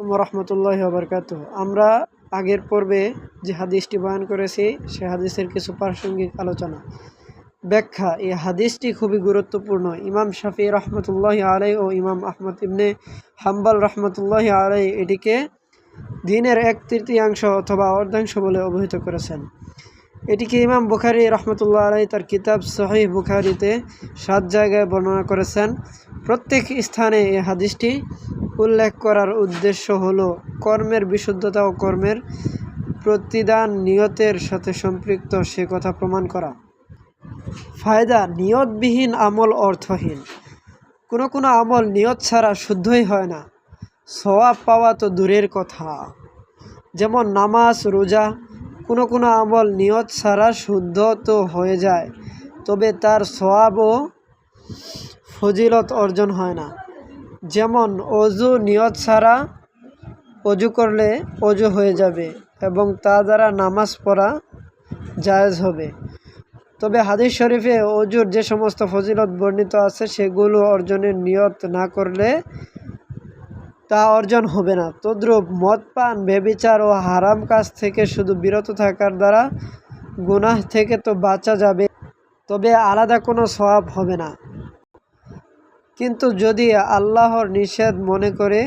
রহমতুল্লাহ বরকাত আমরা আগের পর্বে যে হাদিসটি বয়ান করেছি, সে হাদিসের কিছু প্রাসঙ্গিক আলোচনা। ব্যাখ্যা, এই হাদিসটি খুবই গুরুত্বপূর্ণ। ইমাম শাফি রহমতুল্লাহ আলাই ও ইমাম আহমদ ইবনে হাম্বাল রহমতুল্লাহ আলাই এটিকে দিনের এক তৃতীয়াংশ অথবা অর্ধাংশ বলে অভিহিত করেছেন। এটিকে ইমাম বুখারি রহমতুল্লাহ আলাই তার কিতাব সহিহ বুখারিতে সাত জায়গায় বর্ণনা করেছেন। প্রত্যেক স্থানে এই হাদিসটি উল্লেখ করার উদ্দেশ্য হলো কর্মের বিশুদ্ধতা ও কর্মের প্রতিদান নিয়তের সাথে সম্পৃক্ত সে কথা প্রমাণ করা। ফায়দা, নিয়তবিহীন আমল অর্থহীন। কোনো কোনো আমল নিয়ত ছাড়া শুদ্ধই হয় না। সওয়াব পাওয়া তো দূরের কথা। যেমন নামাজ, রোজা, কোনো কোনো আমল নিয়ত ছাড়া শুদ্ধ তো হয়ে যায়, তবে তার সওয়াব ও ফজিলত অর্জন হয় না। যেমন, অজু নিয়ত ছাড়া অজু করলে অজু হয়ে যাবে এবং তা দ্বারা নামাজ পড়া জায়েজ হবে। তবে হাদিস শরীফে অজুর যে সমস্ত ফজিলত বর্ণিত আছে, সেগুলো অর্জনের নিয়ত না করলে তা অর্জন হবে না। তদ্রূপ মদ পান বেবিচার ও হারাম কাজ থেকে শুধু বিরত থাকার দ্বারা গুনাহ থেকে তো বাঁচা যাবে, তবে আলাদা কোনো সওয়াব হবে না। কিন্তু যদি আল্লাহর নিষেধ মনে করে